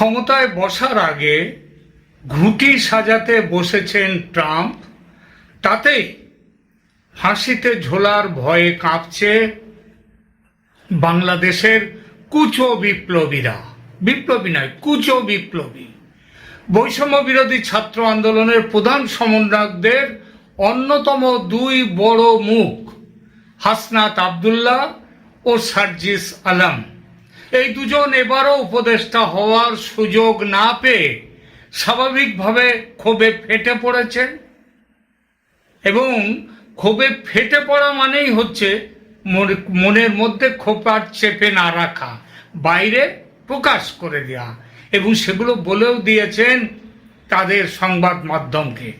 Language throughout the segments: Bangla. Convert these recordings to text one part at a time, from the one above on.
ক্ষমতায় বসার আগে ঘুঁটি সাজাতে বসেছেন ট্রাম্প। তাতে ফাঁসিতে ঝোলার ভয়ে কাঁপছে বাংলাদেশের কুচো বিপ্লবীরা। বিপ্লবী নয়, কুচো বিপ্লবী। বৈষম্য বিরোধী ছাত্র আন্দোলনের প্রধান সমন্বয়কদের অন্যতম দুই বড় মুখ হাসনাত আবদুল্লাহ ও সার্জিস আলম। এই দুজন এবারও উপদেষ্টা হওয়ার সুযোগ না পেয়ে স্বাভাবিকভাবে ক্ষোভে ফেটে পড়েছেন এবং ক্ষোভে ফেটে পড়া মানেই হচ্ছে মনে- মনের মধ্যে খোপার চেপে না রাখা, বাইরে প্রকাশ করে দেওয়া এবং সেগুলো বলেও দিয়েছেন তাদের সংবাদ মাধ্যমকে।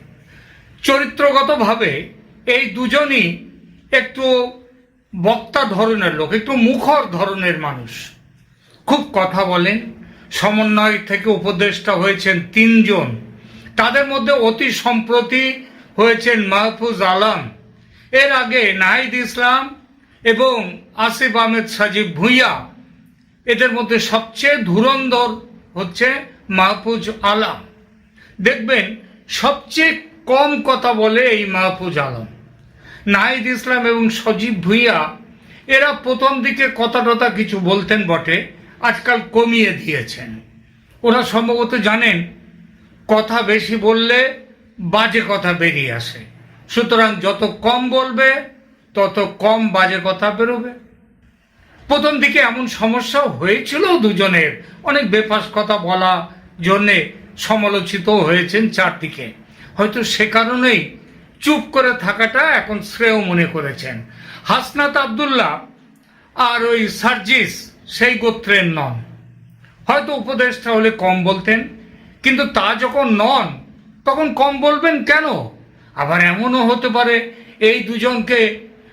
চরিত্রগতভাবে এই দুজনই একটু বক্তা ধরনের লোক, একটু মুখর ধরনের মানুষ। খুব কথা বলেন। সমন্বয় থেকে উপদেষ্টা হয়েছেন তিনজন। তাদের মধ্যে অতি সম্প্রতি হয়েছেন মাহফুজ আলম। এর আগে নাহিদ ইসলাম এবং আসিফ আহমেদ সাজিব ভুইয়া। এদের মধ্যে সবচেয়ে ধুরন্ধর হচ্ছে মাহফুজ আলম। দেখবেন, সবচেয়ে কম কথা বলে এই মাহফুজ আলম। নাহিদ ইসলাম এবং সজীব ভুইয়া, এরা প্রথম দিকে কথা টথা কিছু বলতেন বটে। আজকাল কমিয়ে দিয়েছেন। ওরা সম্ভবত জানেন, কথা বেশি বললে বাজে কথা বেরিয়ে আসে। সুতরাং যত কম বলবে, তত কম বাজে কথা বেরোবে। প্রথম দিকে এমন সমস্যা হয়েছিল দুজনের। অনেক বেফাস কথা বলা জন্যে সমালোচিত হয়েছেন চারদিকে। হয়তো সে কারণেই চুপ করে থাকাটা এখন শ্রেয় মনে করেছেন। হাসনাত আবদুল্লাহ আর ওই সার্জিস সেই গোত্রের নন। হয়তো উপদেশটা হলে কম বলতেন, কিন্তু তা যখন নন, তখন কম বলবেন কেন? আবার এমনও হতে পারে এই দুজনকে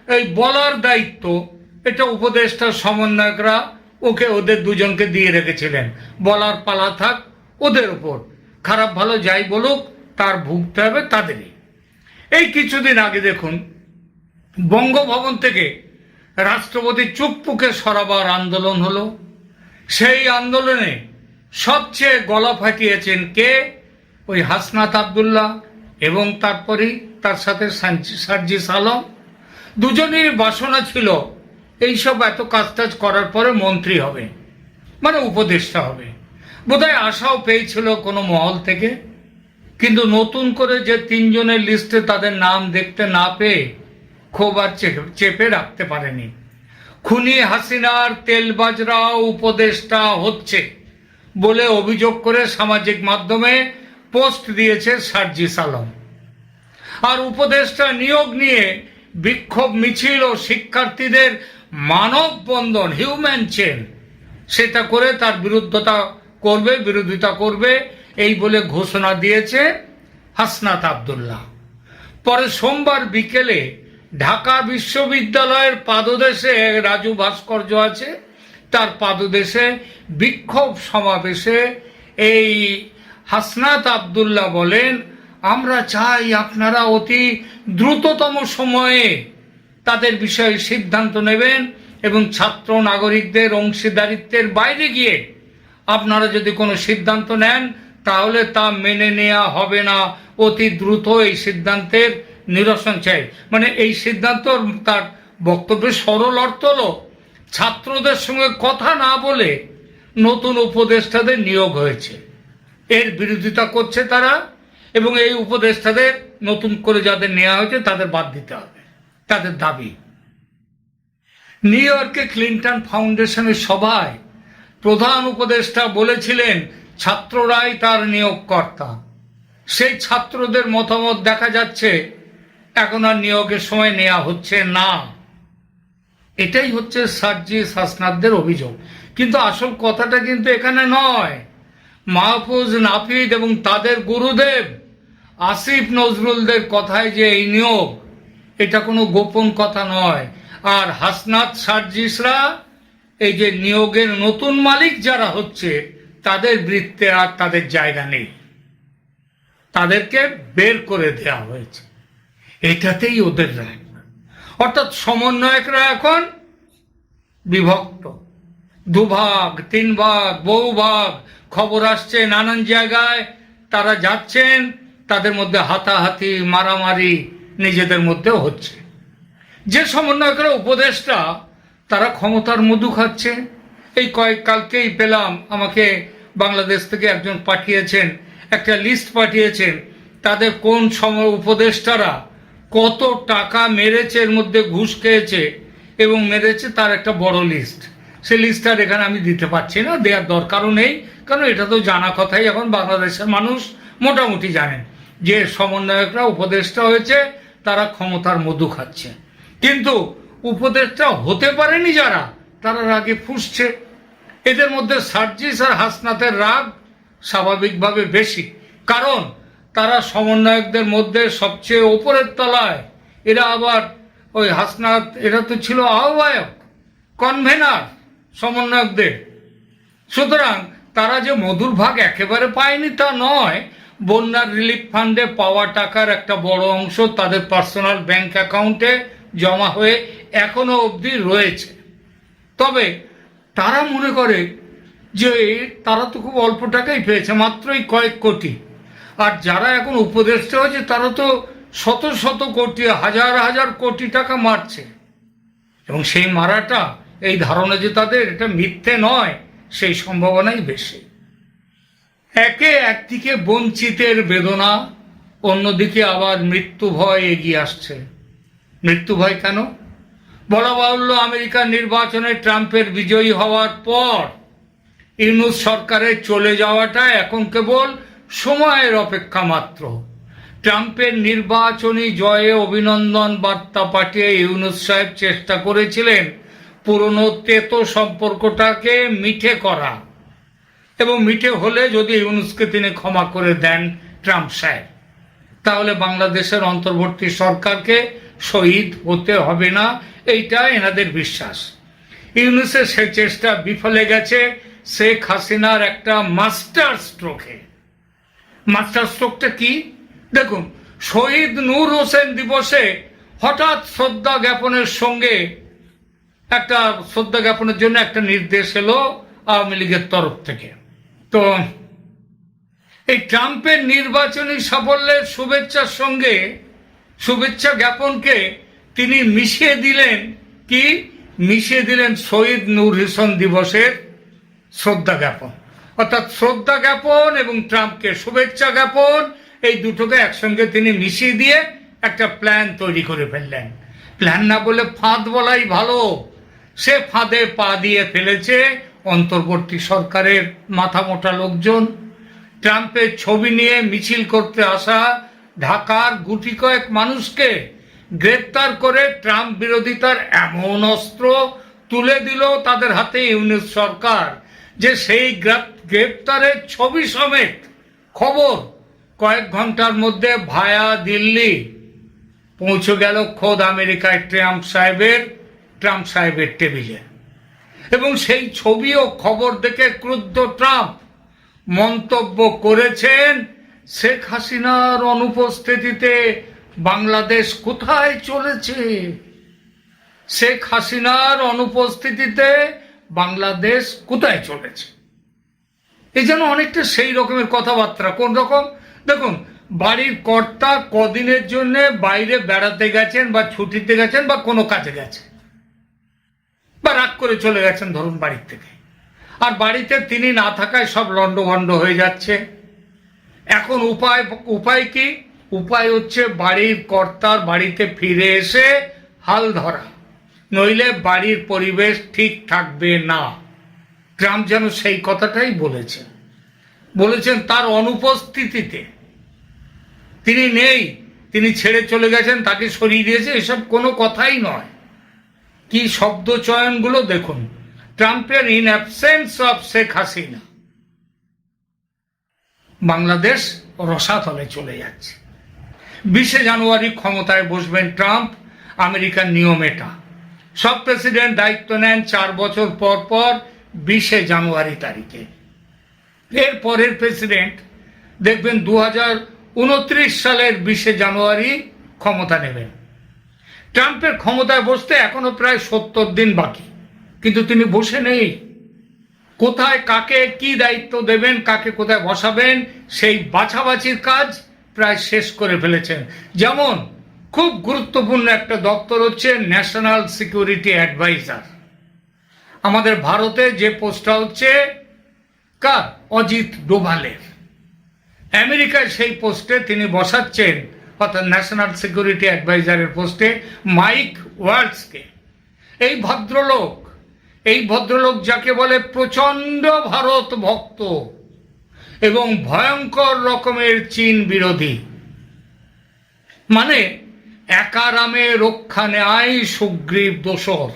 এই বলার দায়িত্ব, এটা উপদেষ্টার সমন্বয়করা ওকে ওদের দুজনকে দিয়ে রেখেছিলেন। বলার পালা থাক ওদের ওপর খারাপ ভালো যাই বলুক, তার ভুগতে হবে তাদেরই। এই কিছুদিন আগে দেখুন, বঙ্গভবন থেকে রাষ্ট্রপতি চুপ্পুকে সরাবার আন্দোলন হলো। সেই আন্দোলনে সবচেয়ে গলা ফাটিয়েছেন কে? ওই হাসনাত আবদুল্লাহ এবং তারপরেই তার সাথে সার্জিস আলম। দুজনেরই বাসনা ছিল, এইসব এত কাজ টাজ করার পরে মন্ত্রী হবে মানে উপদেষ্টা হবে। বোধহয় আশাও পেয়েছিল কোনো মহল থেকে। কিন্তু নতুন করে যে তিনজনের লিস্টে তাদের নাম দেখতে না পেয়ে ক্ষোভ আর চেপে রাখতে পারেনি। খুনি হাসিনার তেলবাজরা উপদেষ্টা হচ্ছে বলে অভিযোগ করে সামাজিক মাধ্যমে পোস্ট দিয়েছে সার্জিস আলম। আর উপদেষ্টা নিয়োগ নিয়ে বিক্ষোভ, মিছিল ও শিক্ষার্থীদের মানববন্ধন হিউম্যান চেন সেটা করে তার বিরুদ্ধতা করবে, বিরোধিতা করবে, এই বলে ঘোষণা দিয়েছে হাসনাত আবদুল্লাহ। পরে সোমবার বিকেলে ঢাকা বিশ্ববিদ্যালয়ের পাদদেশে রাজু ভাস্কর্য আছে। তার পাদদেশে বিক্ষোভ সমাবেশে এই হাসনাত আবদুল্লাহ বলেন, আমরা চাই আপনারা অতি দ্রুততম সময়ে তাদের বিষয়ে সিদ্ধান্ত নেবেন এবং ছাত্র নাগরিকদের অংশীদারিত্বের বাইরে গিয়ে আপনারা যদি কোনো সিদ্ধান্ত নেন, তাহলে তা মেনে নেওয়া হবে না। অতি দ্রুত এই সিদ্ধান্তের নিরসন চাই। মানে এই সিদ্ধান্ত তার বক্তব্যের সরল অর্থ হলো, ছাত্রদের সঙ্গে কথা না বলে নতুন উপদেষ্টাদের নিয়োগ হয়েছে। এর বিরোধিতা করছে তারা এবং এই উপদেষ্টাদের নতুন করে যাদের নেওয়া হয়েছে তাদের বাদ দিতে হবে। তাদের দাবি, নিউ ইয়র্কে ক্লিন্টন ফাউন্ডেশনের সভায় প্রধান উপদেষ্টা বলেছিলেন, ছাত্ররাই তার নিয়োগকর্তা। সেই ছাত্রদের মতামত দেখা যাচ্ছে এখন আর নিয়োগের সময় নেওয়া হচ্ছে না। এটাই হচ্ছে সার্জিস হাসনাদদের অভিযোগ। কিন্তু আসল কথাটা কিন্তু এখানে নয়। মাহফুজ নাফিদ এবং তাদের গুরুদেব আসিফ নজরুলদের কথায় যে এই নিয়োগ, এটা কোনো গোপন কথা নয়। আর হাসনাত সার্জিসরা এই যে নিয়োগের নতুন মালিক যারা হচ্ছে, তাদের বৃত্তে আর তাদের জায়গা নেই। তাদেরকে বের করে দেওয়া হয়েছে। এটাতেই ওদের রায় অর্থাৎ সমন্বয়করা এখন বিভক্ত। দুভাগ তিন ভাগ বহু ভাগ খবর আসছে নানান জায়গায়। তারা যাচ্ছেন, তাদের মধ্যে হাতাহাতি, মারামারি নিজেদের মধ্যেও হচ্ছে। যে সমন্বয়করা উপদেশটা তারা ক্ষমতার মধু খাচ্ছে। এই কয়েক কালকেই পেলাম, আমাকে বাংলাদেশ থেকে একজন পাঠিয়েছেন, একটা লিস্ট পাঠিয়েছেন। তাদের কোন সময় উপদেষ্টারা কত টাকা মেরেছে, এর মধ্যে ঘুষ খেয়েছে এবং মেরেছে তার একটা বড় লিস্ট সেই লিস্টটা এখানে আমি দিতে পারছি না, দেওয়ার দরকারও নেই, কারণ এটা তো জানা কথাই এখন বাংলাদেশের মানুষ মোটামুটি জানেন। যে সমন্বয়করা, উপদেষ্টা হয়েছে, তারা ক্ষমতার মধু খাচ্ছে। কিন্তু উপদেষ্টা হতে পারেনি যারা, তারা রাগে ফুসছে। এদের মধ্যে সার্জিস আর হাসনাতের রাগ স্বাভাবিকভাবে বেশি। কারণ তারা সমন্বয়কদের মধ্যে সবচেয়ে ওপরের তলায়। এরা আবার ওই হাসনাত, এরা তো ছিল আহ্বায়ক কনভেনার সমন্বয়কদের। সুতরাং তারা যে মধুর ভাগ একেবারে পায়নি তা নয়, বন্যার রিলিফ ফান্ডে পাওয়া টাকার একটা বড় অংশ তাদের পার্সোনাল ব্যাংক অ্যাকাউন্টে জমা হয়ে এখনও অবধি রয়েছে। তবে তারা মনে করে যে তারা তো খুব অল্প টাকাই পেয়েছে, মাত্রই কয়েক কোটি। আর যারা এখন উপদেষ্টা হয়েছে, তারা তো শত শত কোটি, হাজার হাজার কোটি টাকা মারছে। এবং সেই মারাটা, এই ধারণা যে তাদের, এটা মিথ্যে নয়, সেই সম্ভাবনাই বেশি। একে একদিকে বঞ্চিতের বেদনা, অন্যদিকে আবার মৃত্যু ভয় এগিয়ে আসছে। মৃত্যু ভয় কেন? বলা বাহুল্য, আমেরিকার নির্বাচনে ট্রাম্পের বিজয়ী হওয়ার পর ইউনুস সরকারের চলে যাওয়াটা এখন কেবল সময়ের অপেক্ষা মাত্র। ট্রাম্পের নির্বাচনী জয়ে অভিনন্দন বার্তা পাঠিয়ে ইউনুস সাহেব চেষ্টা করেছিলেন পুরনো তেতো সম্পর্কটাকে মিঠে করা। এবং মিঠে হলে যদি ইউনুসকে তিনি ক্ষমা করে দেন ট্রাম্প সাহেব, তাহলে বাংলাদেশের অন্তর্বর্তী সরকারকে শহীদ হতে হবে না, এইটা এনাদের বিশ্বাস। ইউনুসের সে চেষ্টা বিফলে গেছে শেখ হাসিনার একটা মাস্টার স্ট্রোকে। মাস্টার স্ট্রোকটা কি? দেখুন, শহীদ নূর হোসেন দিবসে হঠাৎ শ্রদ্ধা জ্ঞাপনের সঙ্গে একটা শ্রদ্ধা জ্ঞাপনের জন্য একটা নির্দেশ এলো আওয়ামী লীগের তরফ থেকে। তো এই ট্রাম্পের নির্বাচনী সাফল্যের শুভেচ্ছার সঙ্গে শুভেচ্ছা জ্ঞাপনকে তিনি মিশিয়ে দিলেন কি? মিশিয়ে দিলেন শহীদ নূর হোসেন দিবসের শ্রদ্ধা জ্ঞাপন। অর্থাৎ শ্রদ্ধা জ্ঞাপন এবং ট্রাম্পকে শুভেচ্ছা জ্ঞাপন, এই দুটোকে একসঙ্গে তিনি মিশিয়ে দিয়ে একটা প্ল্যান তৈরি করে ফেললেন। প্ল্যান না বলে ফাঁদ বলাই ভালো। সে ফাঁদে পা দিয়ে ফেলেছে অন্তর্বর্তী সরকারের মাথা মোটা লোকজন। ট্রাম্পের ছবি নিয়ে মিছিল করতে আসা ঢাকার গুটি কয়েক মানুষকে গ্রেপ্তার করে ট্রাম্প বিরোধিতার এমন অস্ত্র তুলে দিল তাদের হাতে ইউনিস সরকার। যে সেই গ্রেপ্তারের ছবি সমেত খবর কয়েক ঘণ্টার মধ্যে ভায়া দিল্লি। পৌঁছে গেল খোদ আমেরিকায় ট্রাম্প সাহেবের ট্রাম্প সাহেবের টেবিলে। এবং সেই ছবি ও খবর দেখে ক্রুদ্ধ ট্রাম্প মন্তব্য করেছেন, শেখ হাসিনার অনুপস্থিতিতে বাংলাদেশ কোথায় চলেছে? শেখ হাসিনার অনুপস্থিতিতে বাংলাদেশ কোথায় চলেছে? এই যেন অনেকটা সেই রকমের কথাবার্তা। কোন রকম? দেখুন, বাড়ির কর্তা কদিনের জন্য বাইরে বেড়াতে গেছেন বা ছুটিতে গেছেন বা কোনো কাজে গেছে বা রাগ করে চলে গেছেন ধরুন বাড়ির থেকে। আর বাড়িতে তিনি না থাকায় সব লণ্ডভণ্ড হয়ে যাচ্ছে। এখন উপায় উপায় কি? উপায় হচ্ছে বাড়ির কর্তার বাড়িতে ফিরে এসে হাল ধরা। নইলে বাড়ির পরিবেশ ঠিক থাকবে না। ট্রাম্প যেন সেই কথাটাই বলেছেন বলেছেন তার অনুপস্থিতিতে। তিনি নেই, তিনি ছেড়ে চলে গেছেন, তাকে সরিয়ে দিয়েছে, এসব কোনো কথাই নয়। কি শব্দ চয়নগুলো দেখুন। ট্রাম্পের in absence of Sheikh Hasina. Bangladesh রসাতলে চলে যাচ্ছে। বিশে জানুয়ারি ক্ষমতায় বসবেন ট্রাম্প, আমেরিকার নিয়ম এটা। সব প্রেসিডেন্ট দায়িত্ব নেন চার বছর পর পর বিশে জানুয়ারি তারিখে। এর পরের প্রেসিডেন্ট দেখবেন দু হাজার উনত্রিশ সালের বিশে জানুয়ারি ক্ষমতা নেবেন। ট্রাম্পের ক্ষমতায় বসতে এখনও প্রায় সত্তর দিন বাকি, কিন্তু তিনি বসে নেই। কোথায় কাকে কি দায়িত্ব দেবেন, কাকে কোথায় বসাবেন, সেই বাছাবাছির কাজ প্রায় শেষ করে ফেলেছেন। যেমন খুব গুরুত্বপূর্ণ একটা দপ্তর হচ্ছে ন্যাশনাল সিকিউরিটি অ্যাডভাইজার আমাদের ভারতে যে পোস্টটা হচ্ছে, কার? অজিত ডোভালের। আমেরিকায় সেই পোস্টে তিনি বসাচ্ছেন, অর্থাৎ ন্যাশনাল সিকিউরিটি অ্যাডভাইজারের পোস্টে, মাইক ওয়ার্ডসকে এই ভদ্রলোক এই ভদ্রলোক যাকে বলে প্রচণ্ড ভারত ভক্ত এবং ভয়ঙ্কর রকমের চীন বিরোধী। মানে একারামে রক্ষা নেয় সুগ্রীব দোসর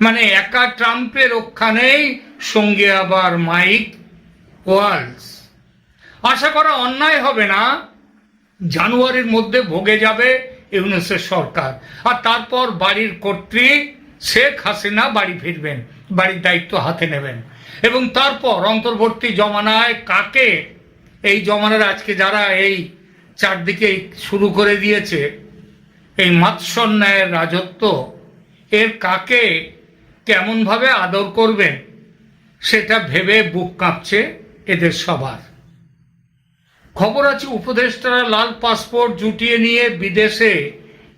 মানে একা ট্রাম্পের রক্ষা নেই, সঙ্গে আবার মাইক ওয়ার্লস আশা করা অন্যায় হবে না, জানুয়ারির মধ্যে ভোগে যাবে ইউনেসের সরকার। আর তারপর বাড়ির কর্ত্রী শেখ হাসিনা বাড়ি ফিরবেন, বাড়ির দায়িত্ব হাতে নেবেন। এবং তারপর অন্তর্বর্তী জমানায় কাকে? এই জমানার আজকে যারা এই চারদিকে শুরু করে দিয়েছে এই মাৎসন্যায়ের রাজত্ব এর কাকে কেমনভাবে আদর করবেন সেটা ভেবে বুক কাঁপছে এদের সবার। খবর আছে উপদেষ্টারা লাল পাসপোর্ট জুটিয়ে নিয়ে বিদেশে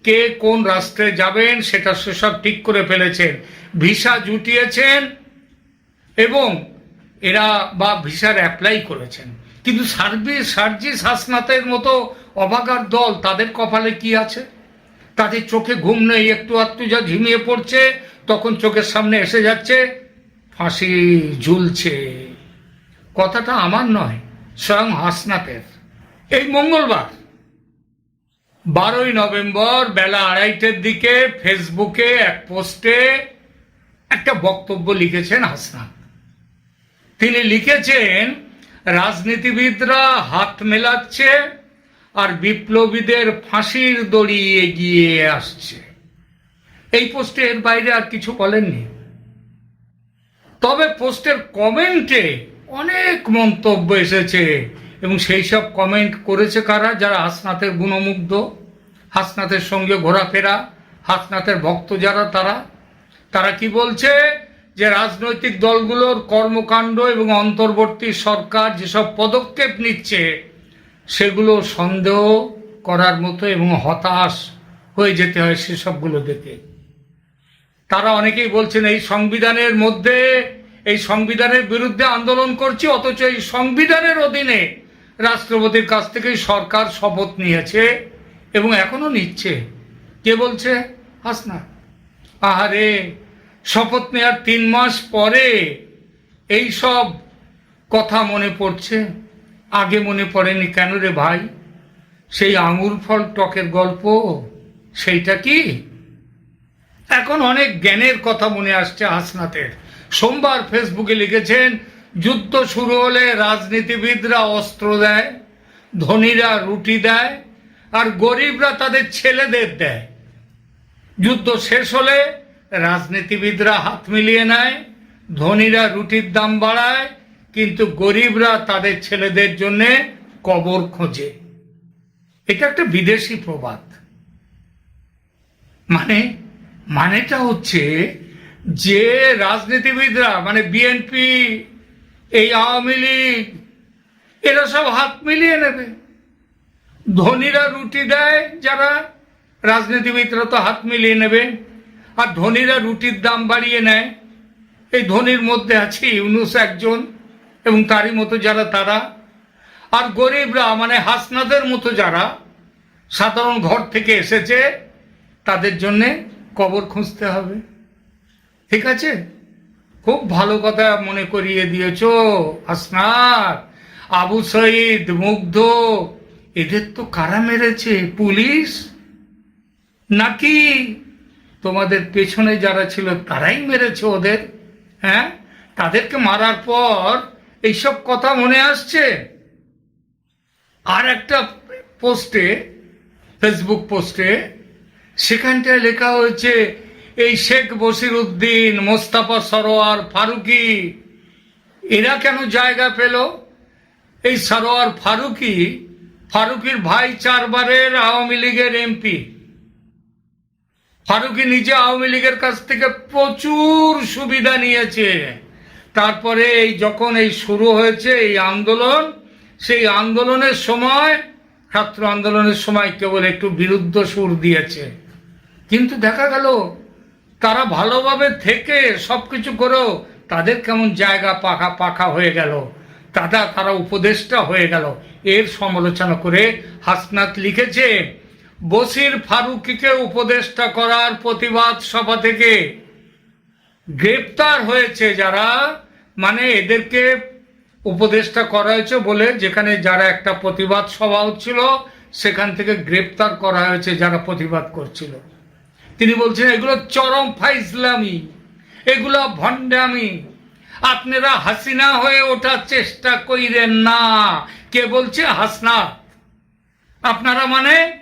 কে কোন রাষ্ট্রে যাবেন, সেটা সেসব ঠিক করে ফেলেছেন। ভিসা জুটিয়েছেন এবং এরা বা ভিসার অ্যাপ্লাই করেছেন। কিন্তু সার্ভিস সার্জিস হাসনাতের মতো অবাগার দল তাদের কপালে কি আছে? তাদের চোখে ঘুম নেই, একটু আধটু যা ঝিমিয়ে পড়ছে, তখন চোখের সামনে এসে যাচ্ছে, ফাঁসি ঝুলছে। কথাটা আমার নয়, স্বয়ং হাসনাতের। এই মঙ্গলবার, বারোই নভেম্বর বেলা আড়াইটের দিকে ফেসবুকে এক পোস্টে একটা বক্তব্য লিখেছেন হাসনাত। তিনি লিখেছেন, রাজনীতিবিদরা হাত মেলাচ্ছে আর বিপ্লবীদের ফাঁসির দড়ি এগিয়ে আসছে। এই পোস্টে এর বাইরে আর কিছু বলেননি। তবে পোস্টের কমেন্টে অনেক মন্তব্য এসেছে এবং সেই সব কমেন্ট করেছে কারা? যারা হাসনাথের গুণমুগ্ধ হাসনাতের সঙ্গে ঘোরাফেরা হাসনাতের ভক্ত যারা, তারা। তারা কি বলছে? যে রাজনৈতিক দলগুলোর কর্মকাণ্ড এবং অন্তর্বর্তী সরকার যেসব পদক্ষেপ নিচ্ছে সেগুলো সন্দেহ করার মতো এবং হতাশ হয়ে যেতে হয় সেসবগুলো দেখে। তারা অনেকেই বলছেন, এই সংবিধানের মধ্যে, এই সংবিধানের বিরুদ্ধে আন্দোলন করছি, অথচ এই সংবিধানের অধীনে রাষ্ট্রপতির কাছ থেকে সরকার শপথ নিয়েছে এবং এখনও নিচ্ছে। কে বলছে? হাসনা আহারে, শপথ নেওয়ার তিন মাস পরে এই সব কথা মনে পড়ছে। আগে মনে পড়েনি কেন রে ভাই? সেই আঙুর ফল টকের গল্প, সেইটা কি? এখন অনেক জ্ঞানের কথা মনে আসছে হাসনাতের। সোমবার ফেসবুকে লিখেছেন, যুদ্ধ শুরু হলে রাজনীতিবিদরা অস্ত্র দেয়, ধনীরা রুটি দেয়, আর গরিবরা তাদের ছেলেদের দেয়। যুদ্ধ শেষ হলে রাজনীতিবিদরা হাত মিলিয়ে নেয়, ধনীরা রুটির দাম বাড়ায় কিন্তু গরিবরা তাদের ছেলেদের জন্য কবর খোঁজে। এটা একটা বিদেশি প্রবাদ। মানে মানেটা হচ্ছে যে রাজনীতিবিদরা মানে বিএনপি এই আওয়ামী লীগ, এরা সব হাত মিলিয়ে নেবে। ধনীরা রুটি দেয় যারা রাজনীতিবিদরা তো হাত মিলিয়ে নেবে, আর ধনীরা রুটির দাম বাড়িয়ে নেয়। এই ধনির মধ্যে আছে ইউনুস একজন এবং তারই মতো যারা তারা, আর গরিবরা মানে হাসনাদের মতো যারা, সাধারণ ঘর থেকে এসেছে, তাদের জন্যে কবর খুঁজতে হবে। ঠিক আছে? খুব ভালো কথা মনে করিয়ে দিয়েছ আসনার আবু সঈদ, মুগ্ধ, এদের তো কারা মেরেছে? পুলিশ? নাকি তোমাদের পেছনে যারা ছিল তারাই মেরেছে ওদের? হ্যাঁ? তাদেরকে মারার পর এইসব কথা মনে আসছে? আর একটা পোস্টে, ফেসবুক পোস্টে, সেখানটায় লেখা হয়েছে, এই শেখ বসির উদ্দিন মোস্তাফা সরোয়ার, ফারুকি, এরা কেন জায়গা পেল? এই সরোয়ার ফারুকি, ফারুকির ভাই চারবারের আওয়ামী লীগের এমপি। ফারুকি নিজে আওয়ামী লীগের কাছ থেকে প্রচুর সুবিধা নিয়েছে। তারপরে এই যখন এই শুরু হয়েছে, এই আন্দোলন, সেই আন্দোলনের সময়, ছাত্র আন্দোলনের সময় কেবল একটু বিরুদ্ধ সুর দিয়েছে। কিন্তু দেখা গেল, তারা ভালোভাবে থেকে সব কিছু করেও তাদের কেমন জায়গা পাখা পাখা হয়ে গেল। তারা তারা উপদেষ্টা হয়ে গেল। এর সমালোচনা করে হাসনাত লিখেছে, বসির ফারুকিকে উপদেষ্টা করার প্রতিবাদ সভা থেকে গ্রেপ্তার হয়েছে যারা মানে এদেরকে উপদেষ্টা করা হয়েছে বলে যেখানে যারা একটা প্রতিবাদ সভা হচ্ছিল, সেখান থেকে গ্রেপ্তার করা হয়েছে যারা প্রতিবাদ করছিল। তিনি বলছেন, এগুলো চরম ফাইজলামি, এগুলো ভণ্ডামি। আপনারা হাসিনা হয়ে ওঠার চেষ্টা কইরেন না। কে বলছে? হাসনা। আপনারা মানে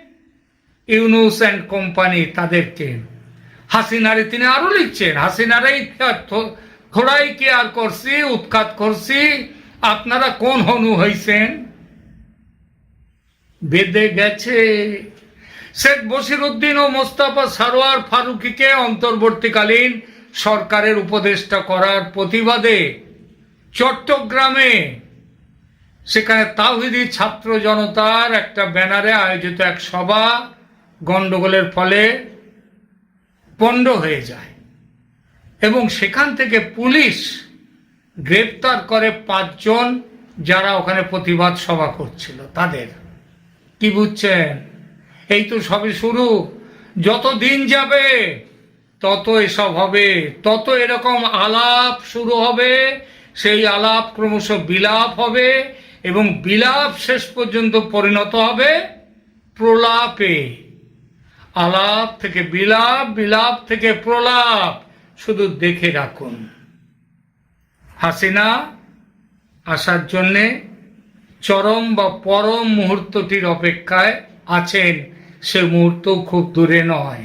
ইউনুস অ্যান্ড কোম্পানি তাদেরকে। হাসিনারে তিনি আরও লিখছেন, হাসিনারাই থোড়াই কেয়ার করছি, উৎখাত করছি। আপনারা কোন হনু হইছেন? বেদে গেছে। শেখ বসির উদ্দিন ও মোস্তাফা সারোয়ার ফারুকিকে অন্তর্বর্তীকালীন সরকারের উপদেষ্টা করার প্রতিবাদে চট্টগ্রামে, সেখানে তাওহিদি ছাত্র জনতার একটা ব্যানারে আয়োজিত এক সভা গণ্ডগোলের ফলে পণ্ড হয়ে যায়। এবং সেখান থেকে পুলিশ গ্রেপ্তার করে পাঁচজন যারা ওখানে প্রতিবাদ সভা করছিল, তাদের। কি বুঝছেন? এই তো সবে শুরু। যত দিন যাবে, তত এসব হবে। তত এরকম আলাপ শুরু হবে, সেই আলাপ ক্রমশ বিলাপ হবে এবং বিলাপ শেষ পর্যন্ত পরিণত হবে প্রলাপে। আলাপ থেকে বিলাপ বিলাপ থেকে প্রলাপ। শুধু দেখে রাখুন। হাসিনা আসার জন্যে চরম বা পরম মুহূর্তটির অপেক্ষায় আছেন, সে মুহূর্ত খুব দূরে নয়।